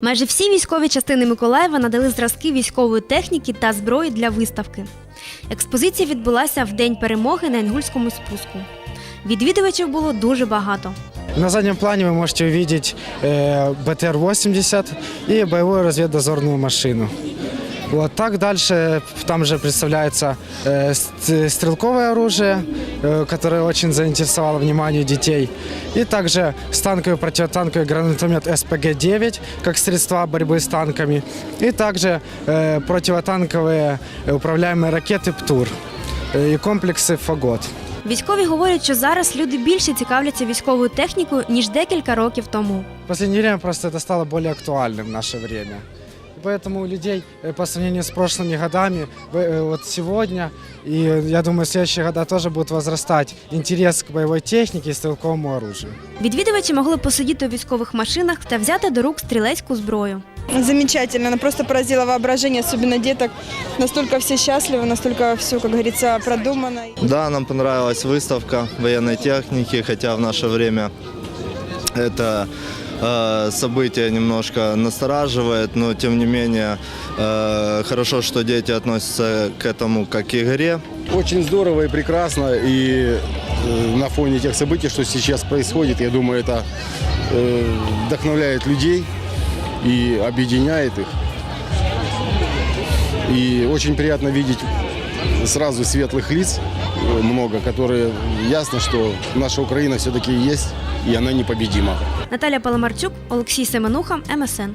Майже всі військові частини Миколаєва надали зразки військової техніки та зброї для виставки. Експозиція відбулася в день перемоги на Інгульському спуску. Відвідувачів було дуже багато. На заднем плане вы можете увидеть э, БТР-80 и боевую разведдозорную машину. Вот так дальше там же представляется э, ст- стрелковое оружие, э, которое очень заинтересовало внимание детей. И также станковый противотанковый гранатомет СПГ-9 как средства борьбы с танками. И также э, противотанковые э, управляемые ракеты ПТУР э, и комплексы ФАГОТ. Військові говорять, що зараз люди більше цікавляться військовою технікою ніж декілька років тому. В последнее время просто это стало более актуальным в наше время. И поэтому у людей э, по сравнению с прошлыми годами, в- э, вот сегодня, и э, я думаю, в следующие года тоже будет возрастать интерес к боевой технике и стрелковому оружию. Відвідувачі могли посидіти у військових машинах та взяти до рук стрілецьку зброю. Замечательно, она просто поразила воображение, особенно деток. Настолько все счастливы, настолько все, как говорится, продумано. Да, нам понравилась выставка военной техники, хотя в наше время это э, событие немножко настораживает, но тем не менее э, хорошо, что дети относятся к этому как к игре. Очень здорово и прекрасно. И э, на фоне тех событий, что сейчас происходит, я думаю, это э, вдохновляет людей и объединяет их. И очень приятно видеть сразу светлых лиц много, которые ясно, что наша Украина все-таки есть, и она непобедима. Наталя Паламарчук, Олексій Семенуха, МСН.